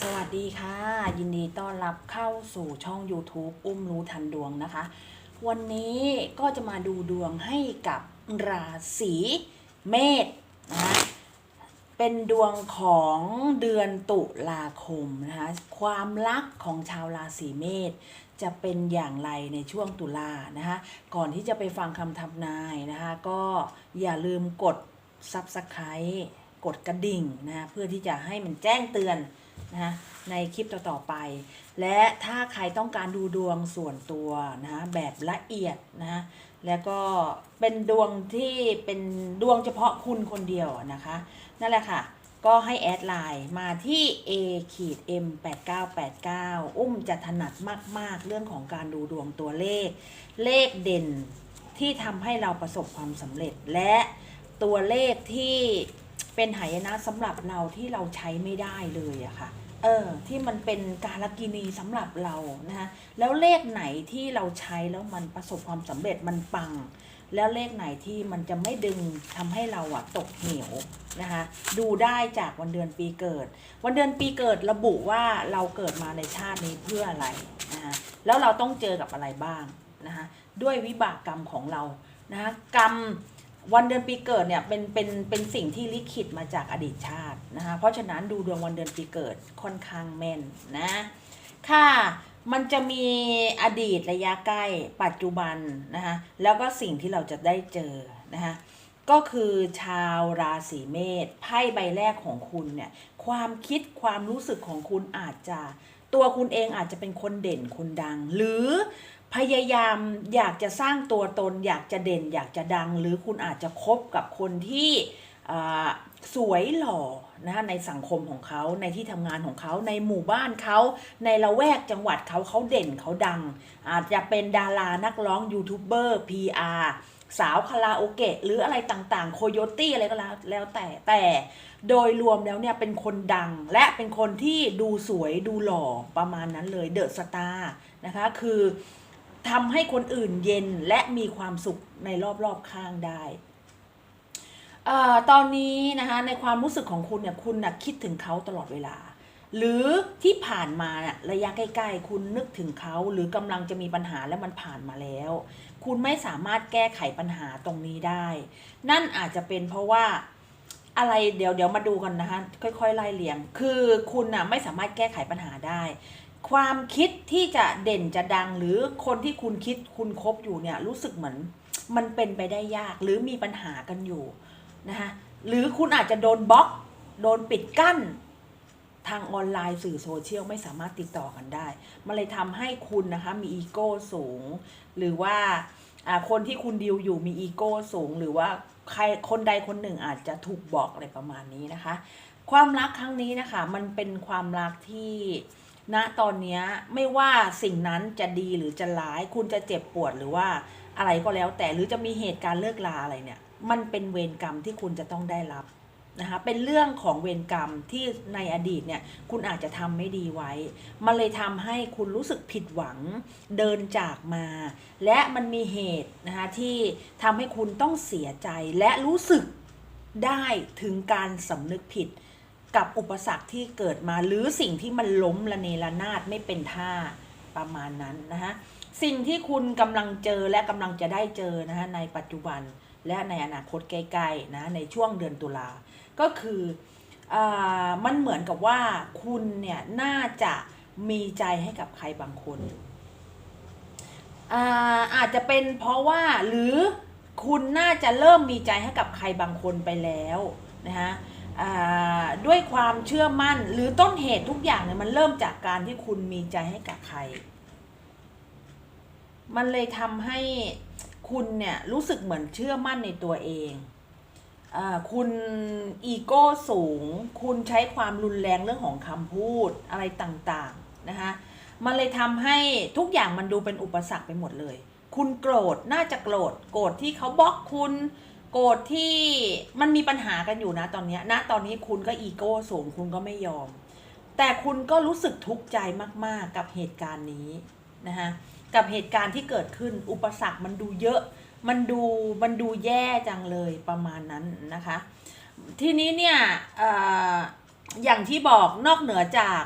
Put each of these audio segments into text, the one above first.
สวัสดีค่ะ ยินดีต้อนรับเข้าสู่ช่อง YouTube อุ้มรู้ทันดวงนะคะ วันนี้ก็จะมาดูดวงให้กับราศีเมษนะคะเป็นดวงของเดือนตุลาคมนะคะความรักของชาวราศีเมษจะเป็นอย่างไรในช่วงตุลานะคะก่อนที่จะไปฟังคำทำนายนะคะก็อย่าลืมกด Subscribe กดกระดิ่งนะเพื่อที่จะให้มันแจ้งเตือน นะคะในคลิปต่อๆไป และถ้าใครต้องการดูดวงส่วนตัวนะคะแบบละเอียดนะคะแล้วก็เป็นดวงที่เป็นดวงเฉพาะคุณคนเดียวนะคะ นั่นแหละค่ะ ก็ให้แอดไลน์มาที่ a ขีด m 8 9 8 9 อุ้มจะถนัดมาก ๆ เรื่องของการดูดวงตัวเลข เลขเด่นที่ทำให้เราประสบความสำเร็จและตัวเลขที่ เป็นหายนะสำหรับเราที่เราใช้ไม่ได้เลยอะค่ะเออที่มันเป็นการกินีสำหรับเรานะคะแล้วเลขไหนที่เราใช้แล้วมันประสบความสำเร็จมันปัง แล้วเลขไหนที่มันจะไม่ดึงทำให้เราอะตกเหวนะคะดูได้จากวันเดือนปีเกิด วันเดือนปีเกิดระบุว่าเราเกิดมาในชาตินี้เพื่ออะไรนะคะแล้วเราต้องเจอกับอะไรบ้างนะคะด้วยวิบากกรรมของเรานะคะกรรม วันเดือนปีเกิดเนี่ยเป็นเป็นเป็นสิ่งที่ลิขิตมาจากอดีตชาตินะคะเพราะฉะนั้นดูดวงวันเดือนปีเกิดค่อนข้างแม่นนะค่ะมันจะมีอดีตระยะใกล้ปัจจุบันนะคะแล้วก็สิ่งที่เราจะได้เจอนะคะก็คือชาวราศีเมษไพ่ใบแรกของคุณเนี่ยความคิดความรู้สึกของคุณอาจจะ ตัวคุณเองอาจจะเป็นคนเด่นคนดัง หรือ พยายามอยากจะสร้างตัวตน อยากจะเด่น อยากจะดัง หรือคุณอาจจะคบกับคนที่สวยหล่อนะคะในสังคมของเขาในที่ทำงานของเขาในหมู่บ้านเขาในละแวกจังหวัดเขาเขาเด่นเขาดัง อาจจะเป็นดารานักร้องยูทูบเบอร์ PR สาวคาราโอเกะหรืออะไรต่างๆ โคโยตี้อะไรก็แล้วแล้วแต่แต่โดยรวมแล้วเนี่ยเป็นคนดังและเป็นคนที่ดูสวยดูหล่อประมาณนั้นเลยเดอะสตาร์นะคะคือ ทำให้คนอื่นเย็นและมีความสุขในรอบๆข้างได้เอ่อตอนนี้นะคะในความรู้สึกของคุณเนี่ยคุณนะคิดถึงเขาตลอดเวลา หรือที่ผ่านมาน่ะระยะใกล้ ๆ คุณนึกถึงเขาหรือกำลังจะมีปัญหาและมันผ่านมาแล้ว คุณไม่สามารถแก้ไขปัญหาตรงนี้ได้ นั่นอาจจะเป็นเพราะว่าอะไรเดี๋ยวเดี๋ยวมาดูกันนะคะค่อยๆไล่เลียง คือคุณน่ะไม่สามารถแก้ไขปัญหาได้ ความคิดที่จะเด่นจะดังหรือคนที่คุณคิดคุณคบอยู่เนี่ยรู้สึกเหมือนมันเป็นไปได้ยากหรือมีปัญหากันอยู่นะคะหรือคุณอาจจะโดนบล็อก โดนปิดกั้น ทางออนไลน์สื่อโซเชียลไม่สามารถติดต่อกันได้ มันเลยทำให้คุณนะคะมีอีโก้สูง หรือว่าคนที่คุณดิวอยู่มีอีโก้สูง หรือว่าใครคนใดคนหนึ่งอาจจะถูกบอกอะไรประมาณนี้นะคะ ความรักครั้งนี้นะคะ มันเป็นความรักที่ ณตอนนี้ไม่ว่าสิ่งนั้นจะดีหรือจะร้าย คุณจะเจ็บปวดหรือว่าอะไรก็แล้ว แต่หรือจะมีเหตุการณ์เลิกลาอะไรเนี่ย มันเป็นเวรกรรมที่คุณจะต้องได้รับนะคะเป็นเรื่องของเวรกรรมที่ในอดีตเนี่ยคุณอาจจะทำไม่ดีไว้ มันเลยทำให้คุณรู้สึกผิดหวังเดินจากมา และมันมีเหตุนะคะที่ทำให้คุณต้องเสียใจและรู้สึกได้ถึงการสำนึกผิด กับอุปสรรคที่เกิดมาหรือสิ่งที่มันล้มละเนระนาดไม่เป็นท่าประมาณนั้นนะคะสิ่งที่คุณกำลังเจอและกำลังจะได้เจอนะคะในปัจจุบันและในอนาคตใกล้ๆนะในช่วงเดือนตุลาก็คืออมันเหมือนกับว่าคุณเนี่ยน่าจะมีใจให้กับใครบางคนอาอาจจะเป็นเพราะว่าหรือคุณน่าจะเริ่มมีใจให้กับใครบางคนไปแล้วนะคะ ด้วยความเชื่อมั่นหรือต้นเหตุทุกอย่างเนี่ยมันเริ่มจากการที่คุณมีใจให้กับใคร มันเลยทำให้คุณเนี่ยรู้สึกเหมือนเชื่อมั่นในตัวเองอคุณอีโก้สูง คุณใช้ความรุนแรงเรื่องของคำพูดอะไรต่างๆนะคะมันเลยทำให้ทุกอย่างมันดูเป็นอุปสรรคไปหมดเลย คุณโกรธน่าจะโกรธโกรธที่เขาบล็อกคุณ โกรธที่มันมีปัญหากันอยู่นะตอนนี้ยณตอนนี้คุณก็อีโก้สูงคุณก็ไม่ยอม แต่คุณก็รู้สึกทุกข์ใจมากๆกับเหตุการณ์นี้นะคะกับเหตุการณ์ที่เกิดขึ้นอุปสรรคมันดูเยอะ มันดูมันดูแย่จังเลยประมาณนั้นนะคะ ทีนี้เนี่ยอออย่างที่บอกนอกเหนือจาก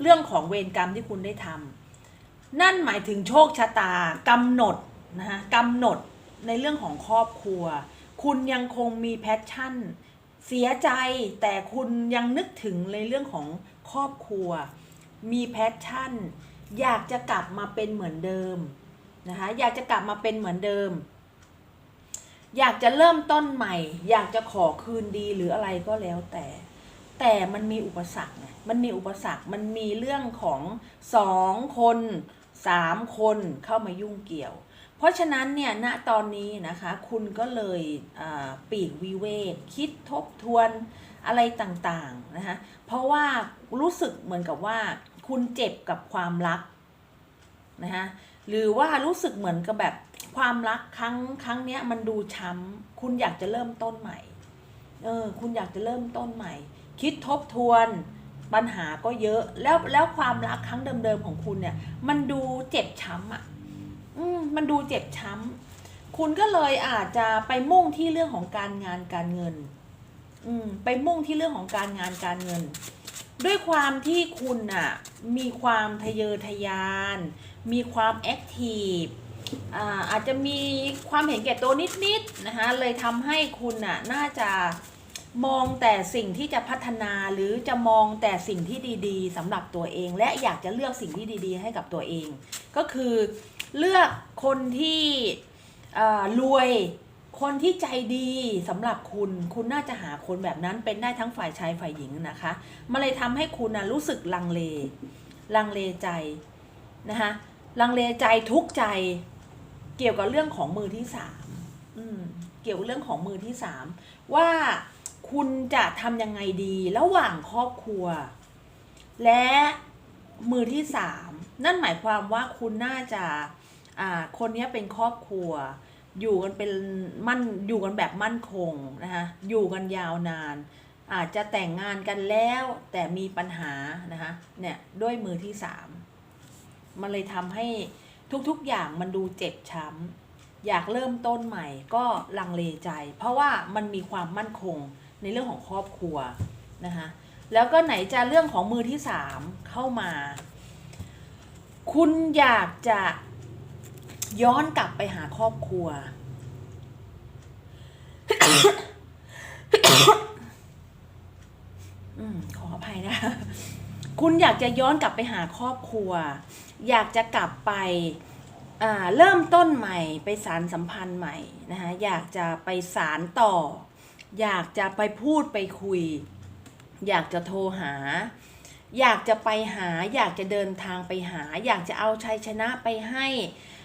เรื่องของเวรกรรมที่คุณได้ทำนั่นหมายถึงโชคชะตากำหนดนะคะกำหนดในเรื่องของครอบครัว คุณยังคงมีแพชชั่น เสียใจแต่คุณยังนึกถึงในเรื่องของครอบครัว มีแพชชั่น อยากจะกลับมาเป็นเหมือนเดิมนะคะอยากจะกลับมาเป็นเหมือนเดิม อยากจะเริ่มต้นใหม่ อยากจะขอคืนดีหรืออะไรก็แล้วแต่ แต่มันมีอุปสรรคไงมันมีอุปสรรคมันมีเรื่องของสองคนสามคนเข้ามายุ่งเกี่ยว เพราะฉะนั้นเนี่ยณตอนนี้นะคะคุณก็เลยปีกวิเวกคิดทบทวนอะไรต่างๆนะคะเพราะว่ารู้สึกเหมือนกับว่าคุณเจ็บกับความรักนะคะหรือว่ารู้สึกเหมือนกับแบบความรักครั้งครั้งเนี้ยมันดูช้ำคุณอยากจะเริ่มต้นใหม่เออคุณอยากจะเริ่มต้นใหม่ คิดทบทวนปัญหาก็เยอะแล้วแล้วความรักครั้งเดิมๆของคุณเนี่ยมันดูเจ็บช้ำอะ มมันดูเจ็บช้ำคุณก็เลยอาจจะไปมุ่งที่เรื่องของการงานการเงิน อืมไปมุ่งที่เรื่องของการงานการเงิน ด้วยความที่คุณอะมีความทะเยอทะยาน มีความแอคทีฟอ่าอาจจะมีความเห็นแก่ตัวนิดๆนะคะเลยทำให้คุณอะน่าจะมองแต่สิ่งที่จะพัฒนาหรือจะมองแต่สิ่งที่ดีๆสำหรับตัวเอง และอยากจะเลือกสิ่งที่ดี ๆ ให้กับตัวเอง ก็คือ เลือกคนที่รวยคนที่ใจดีสำหรับคุณ คุณน่าจะหาคนแบบนั้นเป็นได้ทั้งฝ่ายชายฝ่ายหญิงนะคะมันเลยทำให้คุณนะรู้สึกลังเล ลังเลใจนะคะลังเลใจทุกใจ เกี่ยวกับเรื่องของมือที่สามอืมเกี่ยวกับเรื่องของมือที่สามว่าคุณจะทำยังไงดีระหว่างครอบครัว และมือที่สาม นั่นหมายความว่าคุณน่าจะอ่าคนนี้เป็นครอบครัว อยู่กันเป็นมั่นอยู่กันแบบมั่นคงนะคะอยู่กันยาวนาน อาจจะแต่งงานกันแล้วแต่มีปัญหานะคะเนี่ยด้วยมือที่สามมันเลยทำให้ทุกๆอย่างมันดูเจ็บช้ำอยากเริ่มต้นใหม่ก็ลังเลใจ เพราะว่ามันมีความมั่นคงในเรื่องของครอบครัวนะคะแล้วก็ไหนจะเรื่องของมือที่สามเข้ามา คุณอยากจะย้อนกลับไปหาครอบครัว อืมขออภัยนะ คุณอยากจะย้อนกลับไปหาครอบครัว อยากจะกลับไปเริ่มต้นใหม่ไปสารสัมพันธ์ใหม่นะคะอยากจะไปสารต่อ อยากจะไปพูดไปคุย อยากจะโทรหา อยากจะไปหา อยากจะเดินทางไปหา อยากจะเอาชัยชนะไปให้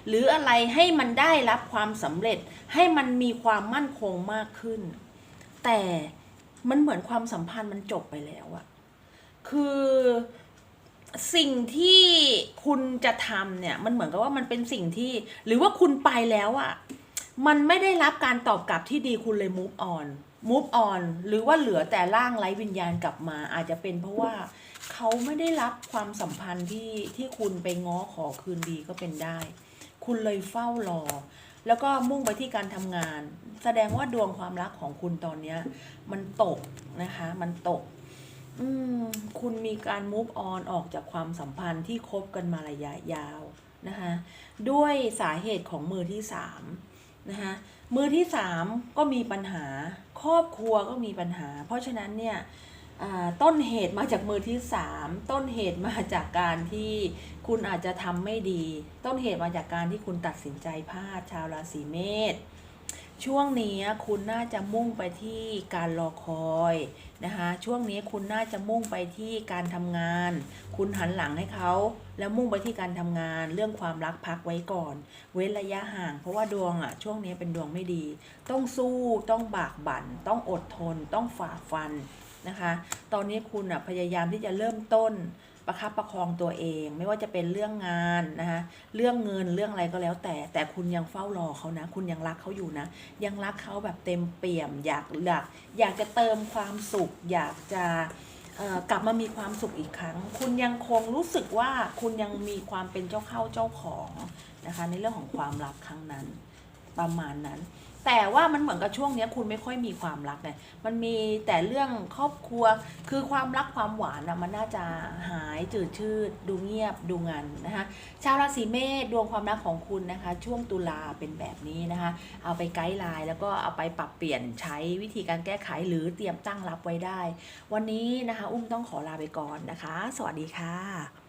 หรืออะไรให้มันได้รับความสำเร็จให้มันมีความมั่นคงมากขึ้น แต่มันเหมือนความสัมพันธ์มันจบไปแล้วอะคือสิ่งที่คุณจะทำเนี่ยมันเหมือนกับว่ามันเป็นสิ่งที่ หรือว่าคุณไปแล้วอะมันไม่ได้รับการตอบกลับที่ดีคุณเลย move on move on หรือว่าเหลือแต่ร่างไร้วิญญาณกลับมา อาจจะเป็นเพราะว่าเขาไม่ได้รับความสัมพันธ์ที่ที่คุณไปง้อขอคืนดีก็เป็นได้ คุณเลยเฝ้ารอ แล้วก็มุ่งไปที่การทำงาน แสดงว่าดวงความรักของคุณตอนนี้มันตกนะคะ มันตก อืมคุณมีการ move on ออกจากความสัมพันธ์ที่คบกันมาระยะยาวนะคะ ด้วยสาเหตุของมือที่สาม นะคะมือที่สามก็มีปัญหาครอบครัวก็มีปัญหา เพราะฉะนั้นเนี่ยต้นเหตุมาจากมือที่สามต้นเหตุมาจากการที่คุณอาจจะทำไม่ดี ต้นเหตุมาจากการที่คุณตัดสินใจพลาดชาวราศีเมษ ช่วงนี้คุณน่าจะมุ่งไปที่การรอคอยนะคะช่วงนี้คุณน่าจะมุ่งไปที่การทำงาน คุณหันหลังให้เขา แล้วมุ่งไปที่การทำงาน เรื่องความรักพักไว้ก่อน เว้นระยะห่าง เพราะว่าดวงอะช่วงนี้เป็นดวงไม่ดี ต้องสู้ต้องบากบั่น ต้องอดทน ต้องฝ่าฟันนะคะ ตอนนี้คุณอะพยายามที่จะเริ่มต้น ประคับประคองตัวเอง ไม่ว่าจะเป็นเรื่องงานนะคะเรื่องเงินเรื่องอะไรก็แล้วแต่ แต่คุณยังเฝ้ารอเขานะ คุณยังรักเขาอยู่นะ ยังรักเขาแบบเต็มเปี่ยมอยากอยากอยากจะเติมความสุข อยากจะกลับมามีความสุขอีกครั้ง คุณยังคงรู้สึกว่าคุณยังมีความเป็นเจ้าเข้าเจ้าของนะคะในเรื่องของความรักครั้งนั้นประมาณนั้น แต่ว่ามันเหมือนกับช่วงนี้คุณไม่ค่อยมีความรักไงมันมีแต่เรื่องครอบครัว คือความรักความหวานอะมันน่าจะหายจืดชืด ดูเงียบดูงันนะคะชาวราศีเมษดวงความรักของคุณนะคะ ช่วงตุลาเป็นแบบนี้นะคะ เอาไปไกด์ไลน์แล้วก็เอาไปปรับเปลี่ยนใช้วิธีการแก้ไขหรือเตรียมตั้งรับไว้ได้ วันนี้นะคะ อุ้มต้องขอลาไปก่อนนะคะ สวัสดีค่ะ